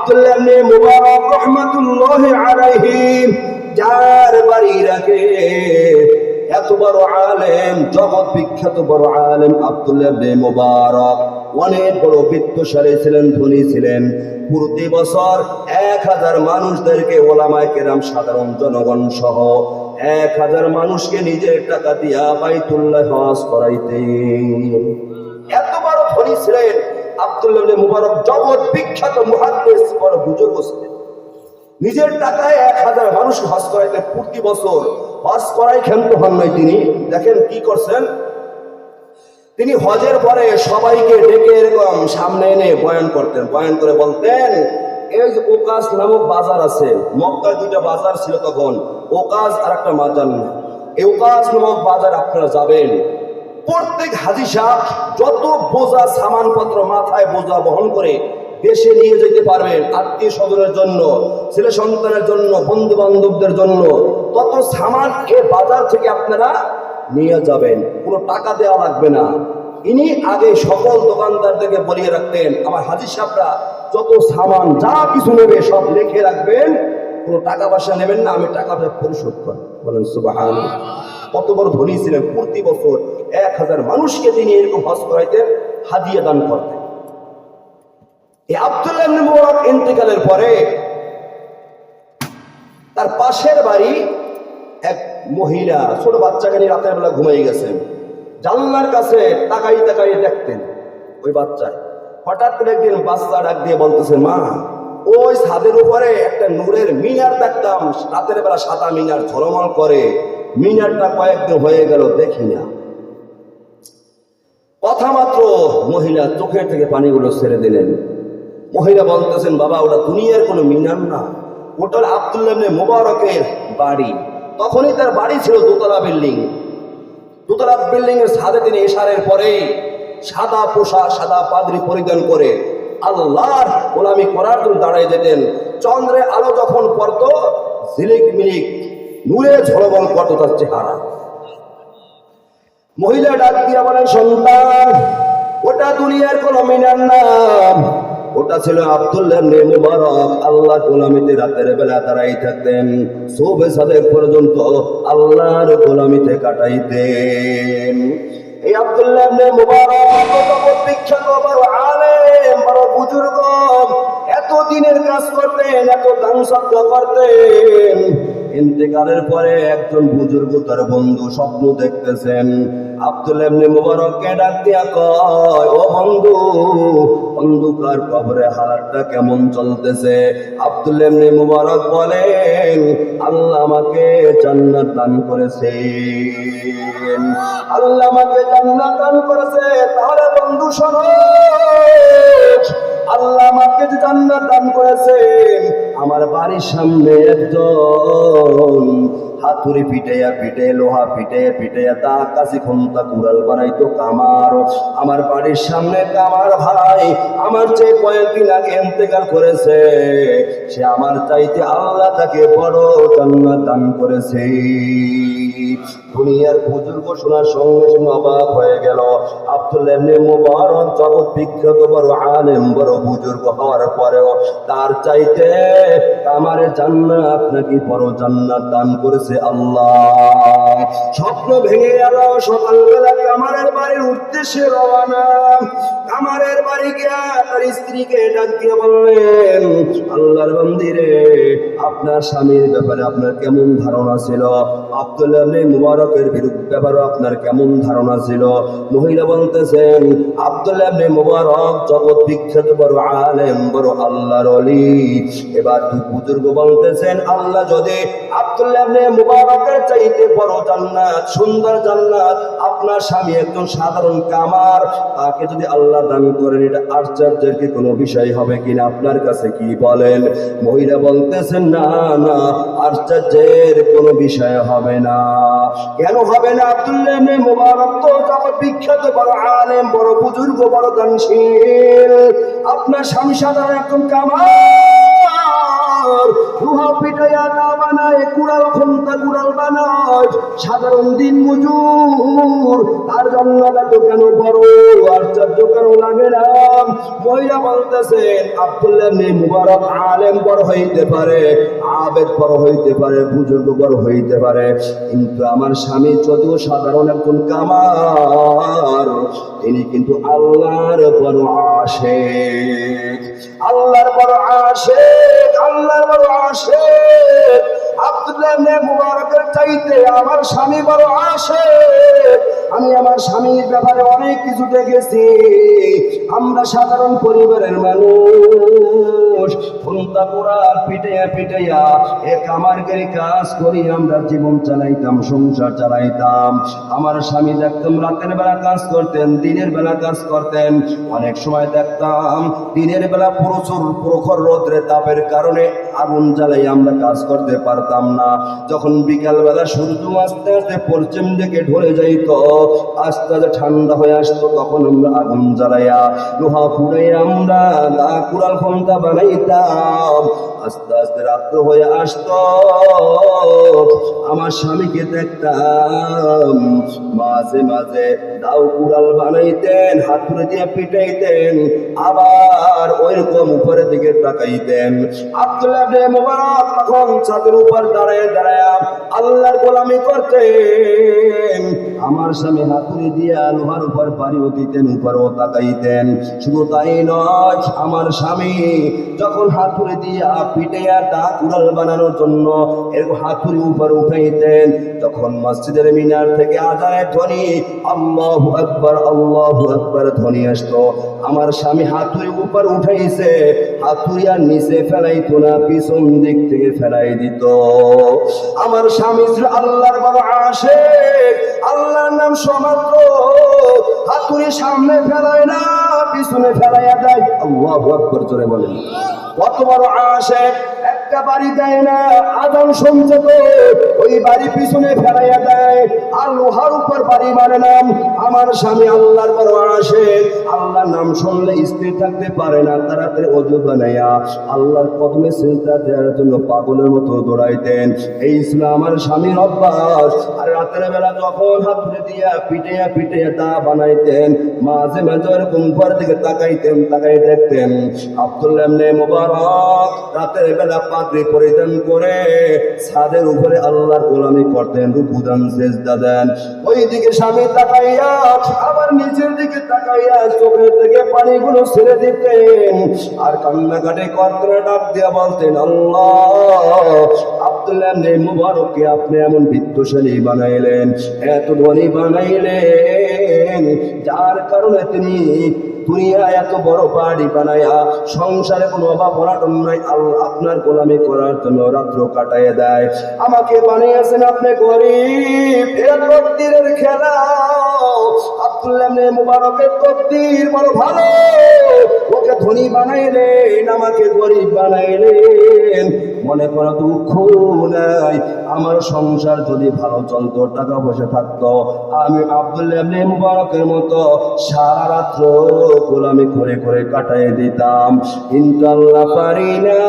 আব্দুল্লাহ মুবারক যার বাড়ি রাখে। এত বড় আলেম, জগৎ বিখ্যাত বড় আলেম আব্দুল্লাহ অনেক বড় বিত্তশালী ছিলেন, ধনী ছিলেন। প্রতি বছর এক হাজার মানুষদেরকে ওলামায় কেরাম, সাধারণ জনগণ সহ এক হাজার মানুষকে নিজের টাকা দিয়া বাইতুল্লাহ হজ করাইতেন। এত বড় ধনী ছিলেন মুবারক জগৎ বিখ্যাত মুহাদ্দিস বড় বুজুর্গ ছিলেন। নিজের টাকায় এক হাজার মানুষ হজ করাইতে প্রতি বছর করাই ক্ষান্ত হন নাই তিনি। দেখেন কি করছেন? তিনি হজের পরে সবাইকে ডেকে এরকম সামনে এনে বয়ান করতেন। বয়ান করে বলতেন, এই যে ওকাস নামক বাজার আছে, মক্কার দুইটা বাজার ছিল তখন ওকাস আর একটা মাজার না এই ওকাস নামক বাজার আপনারা যাবেন প্রত্যেক হাজি যত বোঝা সামানপত্র মাথায় বোঝা বহন করে দেশে নিয়ে যেতে পারবেন আত্মীয় স্বজনের জন্য, ছেলে সন্তানের জন্য বন্ধু বান্ধবদের জন্য, তত সামান এ বাজার থেকে আপনারা নিয়ে যাবেন। কোনো টাকা দেওয়া লাগবে না। ইনি আগে সকল দোকানদারদেরকে বলিয়ে রাখতেন, আমার হাজি সাহেবরা যত সামান, যা কিছু নেবে সব লিখে রাখবেন। কোনো টাকা পয়সা নেবেন না, আমি টাকা পয়সা পরিশোধ করি বলেন সুবাহান কত বড় ধনী ছিলেন প্রতি বছর। এক হাজার মানুষকে তিনি এরকম হজ করাইতেন হাদিয়া দান করতেন। এই আব্দুল্লাহ মুবারক ইন্তেকালের পরে তার পাশের বাড়ি এক মহিলা, ছোট বাচ্চাকে নিয়ে রাতের বেলা ঘুমাই গেছেন। জানলার কাছে তাকাই তাকাই দেখতেন ওই বাচ্চায়। হঠাৎ করে একদিন বাচ্চা ডাক দিয়ে বলতেছে, মা, ওই ছাদের উপরে একটা নূরের মিনার দেখতাম। রাতের বেলা সাদা মিনার ঝলমল করে। মিনারটা কয়েকদিন হয়ে গেল, দেখি না। কথা মাত্র মহিলা চোখের থেকে পানিগুলো ছেড়ে দিলেন। মহিলা বলতেছেন, বাবা, ওটা দুনিয়ার কোনো মিনার না। ওটা আব্দুল্লাহ মোবারকের বাড়ি। তখনই তার বাড়ি ছিল দোতলা বিল্ডিং। দোতলা বিল্ডিং এর ছাদে তিনি এশারের পরে সাদা পোশাক, সাদা পাদরি পরিধান করে আল্লাহর গোলামি করার জন্য দাঁড়ায় যেতেন। চন্দ্রে আলো যখন পড়তো ঝিলিক মিলিক নূরে ঝলমল করতো তার চেহারা। মহিলা ডাক দিয়া বলেন সন্তান, ওটা দুনিয়ার কোন মিনার নাম ওটা ছিল আব্দুল্লাহ মুবারক। আল্লাহ গোলামিতে রাতের বেলা দাঁড়াই থাকতেন। শোবে সাদেক পর্যন্ত আল্লাহর গোলামিতে কাটাইতেন। এই আব্দুল্লাহ মুবারক বিখ্যাত বড় আলেম, বড় বুজুর্গ। এত দিনের কাজ করতেন, এত দান করতেন। ইন্তেকালের পরে একজন বুজুর্গ তার বন্ধু স্বপ্ন দেখতেছেন। আব্দুল এমনি মুবারককে ডাক দিয়া কয়, ও বন্ধু, অন্ধকার কবরে হালাতটা কেমন চলতেছে? আব্দুল এমনি মুবারক বলেন, আল্লাহ আমাকে জান্নাত দান করেছেন। আল্লাহ আমাকে জান্নাত দান করেছে। তাহলে বন্ধু, শোনো। আল্লাহ আমাকে জান্নাত দান করেছেন আমার বাড়ির সামনে একজন হাতুড়ি পিটাইয়া পিটে লোহা পিটে পিটাইয়া দা কাশি খন্তা কুড়াল বানাইতো কামার। আমার বাড়ির সামনে কামার ভাই আমার যে কয়েকদিন আগে ইন্তেকাল করেছে। সে আমার চাইতে আল্লাহ তাকে বড় জান্নাত দান করেছে। দুনিয়ার বুজুর্গ শোনার সঙ্গে সঙ্গে অবাক হয়ে গেল। আব্দুল এমনি মুবারক জগৎ বিখ্যাত বড় আলেম, বড় বুজুর্গ হওয়ার পরেও তার চাইতে আমার জান্নাত নাকি বড় জান্নাত দান করেছে আল্লাহ। স্বপ্ন ভেঙে গেল সকালবেলা কামারের বাড়ির উদ্দেশ্যে রওনা। কামারের বাড়ি গিয়া তার স্ত্রীকে ডাক দিয়ে বললেন, আল্লাহর মন্দিরে আপনার স্বামীর ব্যাপারে আপনার কেমন ধারণা ছিল? আব্দুল্লাহ ইবনে মুবারকের বিরুদ্ধে ব্যাপারে আপনার কেমন ধারণা ছিল? মহিলা বলতেছেন আব্দুল্লাহ ইবনে মুবারক জগৎ বিখ্যাত, বড় আলেম, বড় আল্লাহর অলি এবার বুজুর্গ বলতেছেন, আল্লাহ যদি আব্দুল্লাহ মুবারকের চাইতে বড় জান্নাত, সুন্দর জান্নাত, আপনার স্বামী একজন সাধারণ কামার, তাকে যদি আল্লাহ দান করেন, এটা আশ্চর্যের কি কোনো বিষয় হবে কিনা? আপনার কাছে কি বলেন? মহিলা বলতেছেন, না না, আশ্চর্যের কোনো বিষয় হবে না। কেন হবে না আব্দুল্লাহ মুবারক তো? জগৎ বিখ্যাত, বড় আলেম, বড় বুজুর্গ, বড় দানশীল। আপনার স্বামী সাধারণ একজন কামার। লোহা পিটাইয়া না বানায়, কুড়াল খন্তা কুড়াল বানায়। সাধারণ দিন মজুর, তার এত কেন বড় লাগে না? আব্দুল্লাহ ইবনে মুবারক আলেম বড় হইতে পারে, আবেদ বড় হইতে পারে, বুজুর্গ বড় হইতে পারে, কিন্তু আমার স্বামী যদিও সাধারণ একজন কামার, তিনি কিন্তু আল্লাহর বড় আসে আল্লাহর বড় আসে আল্লাহর আসে আব্দুল্লাহ মুবারকের চাইতে আমার স্বামী বড় আসে আমি আমার স্বামীর ব্যাপারে অনেক কিছু দেখেছি। আমরা সাধারণ পরিবারের মানুষ। ফোনটা কোরআন পিটাইয়া পিটাইয়া এ কামারগিরি কাজ করি, আমরা জীবন চালাইতাম, সংসার চালাইতাম। আমার স্বামী দেখতাম রাতের বেলা কাজ করতেন, দিনের বেলা কাজ করতেন। অনেক সময় দেখতাম দিনের বেলা প্রচুর প্রখর রোদ্রে তাপের কারণে আগুন জ্বালাই আমরা কাজ করতে পারতাম না। যখন বিকালবেলা সূর্য আস্তে আস্তে পশ্চিম দিকে ঢলে যাইত, আস্তে আস্তে ঠান্ডা হয়ে আসতো, তখন আমরা আগুন জ্বালাইয়া লোহা ফুড়াইয়া আমরা কুড়াল ঘণ্টা বানাইতাম। আস্তে আস্তে রাত্র হয়ে আসতো। আমার স্বামীকে দেখতাম, মাঝে মাঝে দাও কুড়াল বানাইতেন, হাত ধরে দিয়ে পিটাইতেন, আবার ওইরকম উপরের দিকে তাকাইতেন। আব্দুল্লাহ মুবারক তখন ছাদের উপর দাঁড়ায় দাঁড়ায় আল্লাহর গোলামি করতেন। আমার স্বামী হাতুড়ি দিয়া লোহার উপর পাড়িও দিতেন উপরও তাকাইতেন। শুধু তাই নয়, আমার স্বামী যখন হাতুড়ি দিয়া পিটাইয়া দা কুড়াল বানানোর জন্য এরকম হাতুড়ি উপর উঠাইতেন, তখন মসজিদের মিনার থেকে আজানের ধ্বনি, আল্লাহু আকবার আল্লাহু আকবার ধ্বনি আসতো। আমার স্বামী হাতুড়ি উপর উঠাইছে হাতুড়ি আর নিচে ফেলাইতো না, পিছন দিক থেকে ফেলাই দিত। আমার স্বামী আল্লাহর বড় আসে আল্লাহর নাম সমাত্র হাতুড়ি সামনে ফেলায় না, পিছনে ফেলাইয়া দেয় আল্লাহ আকবার করে বলেন। কত বড় আসে একটা বাড়ি দেয় না আদম শুনছে ওই বাড়ি পিছনে ফেলাইয়া দেয়। আর লোহার উপর বাড়ি মানে নাম, আমার স্বামী আল্লাহর বড় আসে। আল্লাহর নাম শুনলে স্থির থাকতে পারে না তাড়াতাড়ি অজু বানাইয়া আল্লাহর কদমে চিন্তা দেওয়ার জন্য পাগলের মতো দৌড়াইতেন এই ছিল আমার স্বামীর অভ্যাস। আর রাতের বেলা যখন হাত তুলে দিয়া পিটিয়া পিটিয়া দা বানাইতেন, মাঝে মাঝে উপর দিকে তাকাইতেন তাকাই দেখতেন, আব্দুল্লাহ মুবারক, রাতের বেলা পাগড়ি পরিধান করে ছাদের উপরে আল্লাহর গোলামি করতেন রুকুদান সেজদা দেন। ওই দিকে স্বামী তাকাইয়া, আবার নিচের দিকে তাকাইয়া চোখের থেকে পানিগুলো ছেড়ে দিতেন। আর কান্নাকাটি করতেন, ডাক দিয়া বলতেন, আল্লাহ আব্দুল্লাহ ইবনে মুবারককে আপনি এমন বিত্তশালী বানাইলেন, এত ধনী বানাইলেন। যার কারণে তিনি দুনিয়া এত বড় বাড়ি বানায়া, সংসারে কোনো অভাব অনাটন নাই, আল্লাহ আপনার গোলামি করার জন্য রাত্র কাটাইয়া দেয়। আমাকে বানিয়েছেন আপনি গরিব খেলা। আব্দুল্লাহ মুবারকের তকদির বড় ভালো। ওকে ধনী বানাইলেন, আমাকে গরিব বানাইলেন। মনে করো দুঃখ নাই, আমার সংসার যদি ভালো চলতো, টাকা পয়সা থাকতো, আমি আব্দুল্লাহ মুবারকের মতো সারা রাত্র গোলামি করে করে কাটাই দিতাম। কিন্তু আল্লাহ পারি না,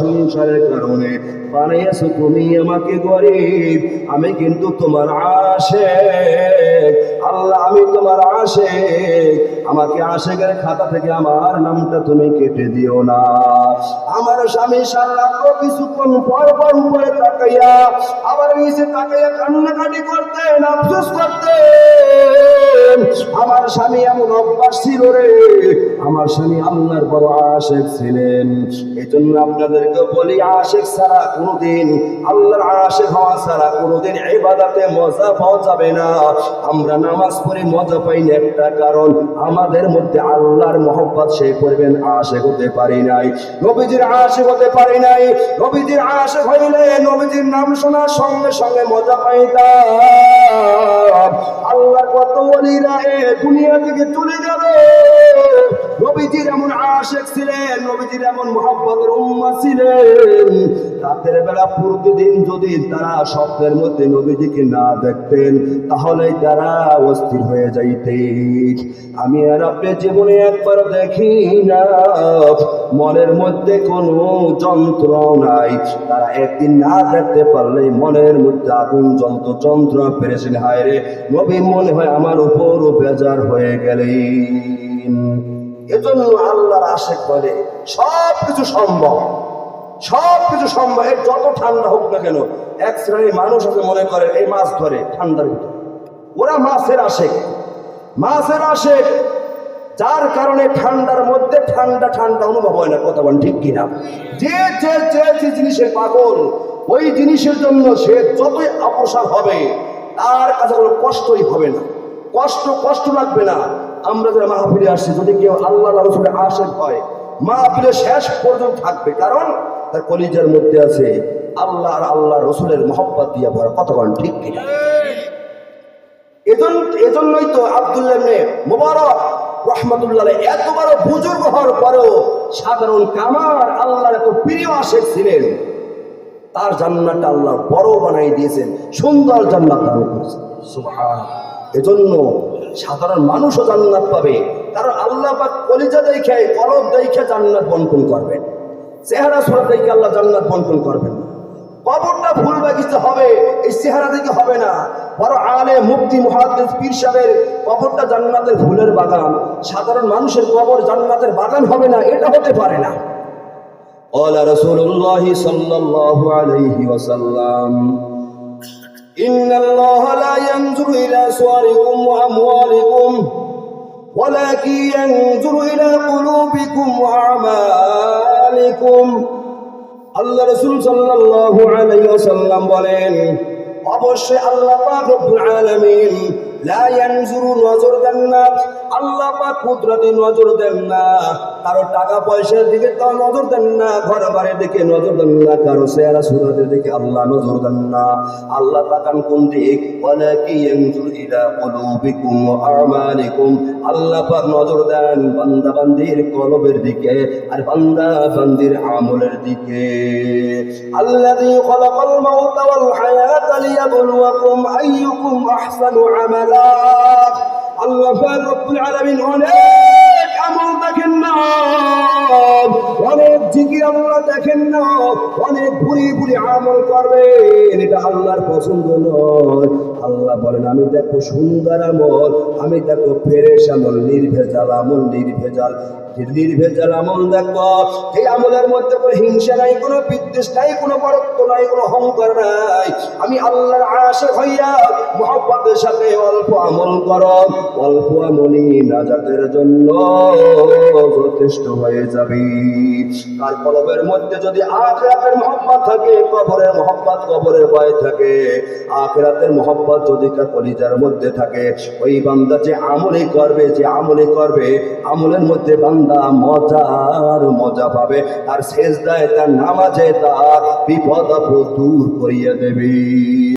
সংসারের কারণে বানিয়েছো তুমি আমাকে গরিব, আমি কিন্তু তোমার আশে আল্লাহ, আমি তোমার আশে আমাকে আশেকের খাতা থেকে আমার নামটা তুমি কেটে দিও না। আমার স্বামী সারা কিছুক্ষণ পর পর উপরে তাকাইয়া, আবার নিচে তাকাইয়া কান্নাকাটি করতেন, আফসোস করতেন। আমার স্বামী এমন অভ্যাস ছিল রে। আমার স্বামী আল্লাহর বড় আশেক ছিলেন। এই জন্য আপনাদেরকে বলি, আশেক ছাড়া কোনোদিন, আল্লাহর আশেক হওয়া ছাড়া কোনোদিন এই বাদাতে মজা পাওয়া যাবে না। আমরা নামাজ পড়ে মজা পাই না একটা কারণ, আমাদের মধ্যে আল্লাহর মহব্বত সেই করবেন আশেক হতে পারি নাই। নবীজির আশেক হতে পারি নাই। নবীজির আশেক হইলে নবীজির নাম শোনার সঙ্গে সঙ্গে মজা পাইতাম। আল্লাহ কত বলিরা এ দুনিয়া থেকে চলে গেল নবীজির এমন আশেক ছিলেন, নবীজির এমন মহব্বতের উম্মা ছিলেন। রাতের বেলা প্রতিদিন যদি তারা স্বপ্নের মধ্যে নবীজিকে না দেখতেন তাহলে তারা অস্থির হয়ে যাইতেন। আমি আর আপনি জীবনে একবার দেখি না, মনের মধ্যে কোনো যন্ত্র নাই। তারা একদিন না দেখতে পারলে মনের মধ্যে আগুন যন্ত্র যন্ত্র পেরেছেন। হায় রে নবী মনে হয় আমার উপর বেজার হয়ে গেলেন। এজন্য আল্লাহর আশেক বলে সব কিছু সম্ভব। সব কিছু সম্ভব। এর যত ঠান্ডা হোক না কেন, এক শ্রেণির মানুষ আছে মনে করে, এই মাছ ধরে ঠান্ডার ভিতরে। ওরা মাছের আশেক। মাছের আশেক, যার কারণে ঠান্ডার মধ্যে ঠান্ডা ঠান্ডা অনুভব হয় না, কথা বলেন ঠিক কিনা? যে যে যে যে জিনিসের পাগল, ওই জিনিসের জন্য সে যতই অপসার হবে, তার কাছে কোনো কষ্টই হবে না। কষ্ট কষ্ট লাগবে না। আমরা যারা মাহফিলে আসছি, যদি কেউ আল্লাহ রসুলের আশেক হয়, মাহফিলে শেষ পর্যন্ত থাকবে। কারণ তার কলিজার মধ্যে আছে আল্লাহ আর আল্লাহ রসুলের মহব্বত দিয়ে ভরা। বলেন ঠিক কিনা? এজন্য এজন্যই তো আব্দুল্লাহ মুবারক রহমতুল্লাহ এত বড় বুজুর্গ হওয়ার পরেও সাধারণ কামার আল্লাহর এত প্রিয় আশেক ছিলেন। তার জান্নাতটা আল্লাহ বড় বানাই দিয়েছেন, সুন্দর জান্নাত দান এজন্য সাধারণ মানুষও জান্নাত পাবে কারণ আল্লাহ পাক কলিজা দেখে কলব দেখে জান্নাত বন্টন করবেন চেহারা সুরা দেখে আল্লাহ জান্নাত বন্টন করবেন না কবরটা ফুল বাগিচা হবে এই চেহারা দেখে হবে না বড় আলে মুক্তি মুহাদ্দিস পীর সাহেবের কবরটা জান্নাতের ফুলের বাগান সাধারণ মানুষের কবর জান্নাতের বাগান হবে না এটা হতে পারে না قال رسول الله صلى الله عليه وسلم إن الله لا ينظر إلى صوركم وأموالكم ولكن ينظر إلى قلوبكم وأعمالكم আল্লাহ রসুল সাল্লাল্লাহু আলাইহি ওয়াসাল্লাম বলেন অবশ্যই আল্লাহ পাক রব্বুল আলামিন নজর দেন না। আল্লাহ পাক কুদরতে নজর দেন না। কারও টাকা পয়সার দিকে তো নজর দেন না। ঘর বাড়ির দিকে নজর দেন না। কারও দিকে আল্লাহ নজর দেন না। আল্লাহ তাকান কোন দিক? আল্লাহ পাক নজর দেন বান্দা বান্দির কলবের দিকে আর বান্দা বান্দির আমলের দিকে। আল্লাযী খলাকাল মাউতা ওয়াল হায়াতা লিয়াবলুয়াকুম আইয়ুকুম আহসানু আমালা। আল্লাহ পাক রব্বুল আলামিন অনেক অনেক বুড়ি বুড়ি আমল পছন্দ নয়। আমি দেখো সুন্দর আমল, আমি দেখো ফেরেশ আমল, নির্ভেজাল আমল, নির্ভেজাল। নির্ভেজাল আমল দেখো, এই আমলের মধ্যে কোনো হিংসা নাই, কোনো বিদ্বেষ নাই, কোনো বরত্ব নাই, কোনো অহংকার নাই। আমি আল্লাহর আশা হইয়া মোহাম্মদের সাথে অল্প আমল করো। অল্প আমলই নাজাতের জন্য যথেষ্ট হয়ে যাবে। আর কলবের মধ্যে যদি আখরাতের মোহাম্মত থাকে, কবরের মোহাম্মত কবরের ভয় থাকে। আখরাতের মোহাম্মত যদি কলিজার মধ্যে থাকে, ওই বান্দা যে আমলে করবে, যে আমলে করবে, আমলের মধ্যে বান্দা মজার মজা পাবে। আর শেষ দায় তার নামাজে তার বিপদ দূর করিয়ে দেবে।